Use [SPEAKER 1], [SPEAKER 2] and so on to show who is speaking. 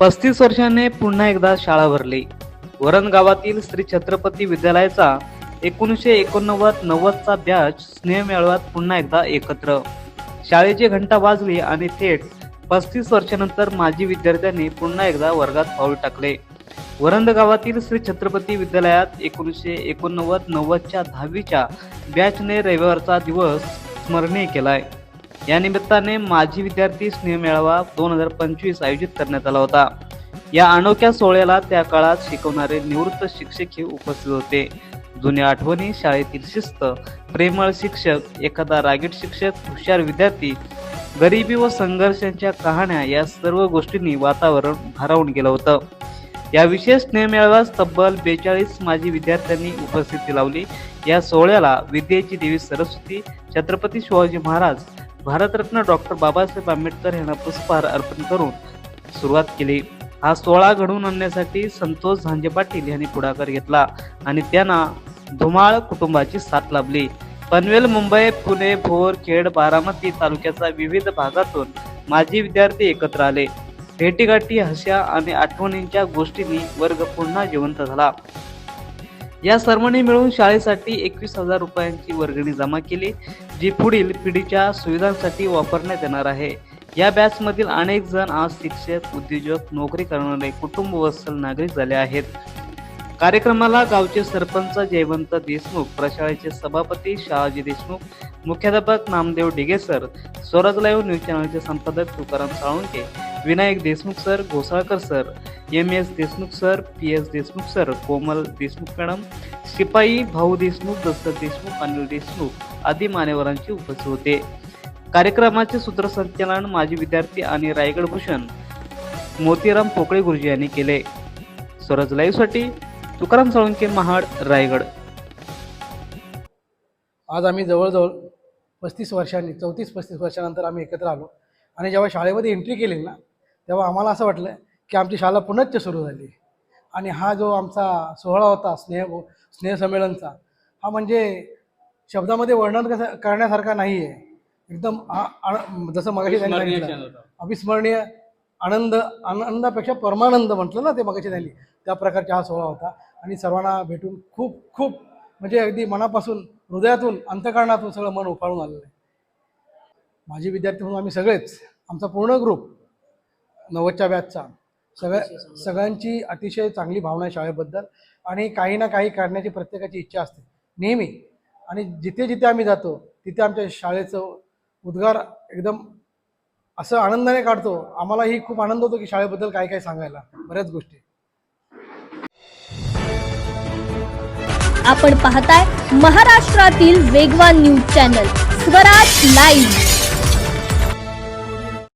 [SPEAKER 1] पस्तीस वर्षाने पुन्हा एकदा शाळा भरली. वरण गावातील श्री छत्रपती विद्यालयाचा एकोणीसशे एकोणनव्वद नव्वदचा बॅच स्नेह मेळाव्यात पुन्हा एकदा एकत्र. शाळेची घंटा वाजली आणि थेट पस्तीस वर्षानंतर माजी विद्यार्थ्यांनी पुन्हा एकदा वर्गात पाऊल टाकले. वरंद गावातील श्री छत्रपती विद्यालयात एकोणीसशे एकोणनव्वद नव्वदच्या दहावीच्या बॅचने रविवारचा दिवस स्मरणीय केलाय. या निमित्ताने माजी विद्यार्थी स्नेह मेळावा दोन हजार पंचवीस आयोजित करण्यात आला होता. या अनोख्या सोहळ्याला त्या काळात शिकवणारे निवृत्त शिक्षक हे उपस्थित होते. जुन्या आठवणी शाळेतील शिस्त प्रेमळ शिक्षक एखादा रागीट शिक्षक हुशार विद्यार्थी गरिबी व संघर्षांच्या कहाण्या या सर्व गोष्टींनी वातावरण भारावून गेलं होतं. या विशेष स्नेहमेळाव्यास तब्बल बेचाळीस माजी विद्यार्थ्यांनी उपस्थिती लावली. या सोहळ्याला विद्येची देवी सरस्वती छत्रपती शिवाजी महाराज भारतरत्न डॉक्टर बाबासाहेब आंबेडकर यांना पुष्पहार अर्पण करून सुरुवात केली. हा सोहळा घडवून आणण्यासाठी संतोष झांजे पाटील यांनी पुढाकार घेतला आणि त्यांना धुमाळ कुटुंबाची साथ लाभली. पनवेल मुंबई पुणे भोर खेड बारामती तालुक्याच्या विविध भागातून माजी विद्यार्थी एकत्र आले. भेटीगाठी हश्या आणि आठवणींच्या गोष्टींनी वर्ग पुन्हा जिवंत झाला. या सर्वांनी मिळून शाळेसाठी एकवीस हजार रुपयांची वर्गणी जमा केली जी पुढील पिढीच्या सुविधांसाठी वापरण्यात येणार आहे. या बॅचमधील अनेक जण आज शिक्षक उद्योजक नोकरी करणारे कुटुंब वत्सल नागरिक झाले आहेत. कार्यक्रमाला गावचे सरपंच जयवंत देशमुख प्रशाळेचे सभापती शहाजी देशमुख मुख्याध्यापक नामदेव डिगेसर स्वराज लाईव्ह न्यूज चॅनलचे संपादक Tukaram Salunke Vinayak Deshmukh sir Ghosalkar sir M S Deshmukh sir P S Deshmukh sir Komal Deshmukh madam शिपाई भाऊ देशमुख दशरथ देशमुख अनिल देशमुख आदी मान्यवरांची उपस्थित होते कार्यक्रमाचे सूत्रसंचालन माजी विद्यार्थी आणि रायगड भूषण मोतीराम पोकळे गुरुजी यांनी केले स्वराज लाईव्हसाठी तुकाराम साळुंके महाड रायगड
[SPEAKER 2] आज आम्ही जवळजवळ पस्तीस वर्षांनी चौतीस पस्तीस वर्षानंतर आम्ही एकत्र आलो. आणि जेव्हा शाळेमध्ये एंट्री केली ना तेव्हा आम्हाला असं वाटलं की आमची शाळा पुनश्च सुरू झाली. आणि हा जो आमचा सोहळा होता स्नेह स्नेहसंमेलनचा हा म्हणजे शब्दामध्ये वर्णन कसं करण्यासारखा नाही आहे एकदम जसं मगाशी त्यांनी सांगितलं. अविस्मरणीय आनंद आनंदापेक्षा परमानंद म्हटलं ना ते मगाशी त्यांनी. त्या प्रकारचा हा सोहळा होता. आणि सर्वांना भेटून खूप खूप म्हणजे अगदी मनापासून हृदयातून अंतकरणातून सगळं मन उफाळून आलेलं आहे. माझी विद्यार्थी म्हणून आम्ही सगळेच आमचा पूर्ण ग्रुप नव्वदच्या बॅचचा सगळ्या सगळ्यांची अतिशय चांगली भावना आहे शाळेबद्दल आणि काही ना काही करण्याची प्रत्येकाची इच्छा असते. नेहमी. आणि जिथे जिथे आम्ही जातो तिथे आमच्या शाळेचं उद्गार एकदम असं आनंदाने काढतो. आम्हालाही खूप आनंद होतो की शाळेबद्दल काय काय सांगायला. बऱ्याच गोष्टी.
[SPEAKER 3] आपण पाहताय महाराष्ट्रातील वेगवान न्यूज चॅनल स्वराज लाईव्ह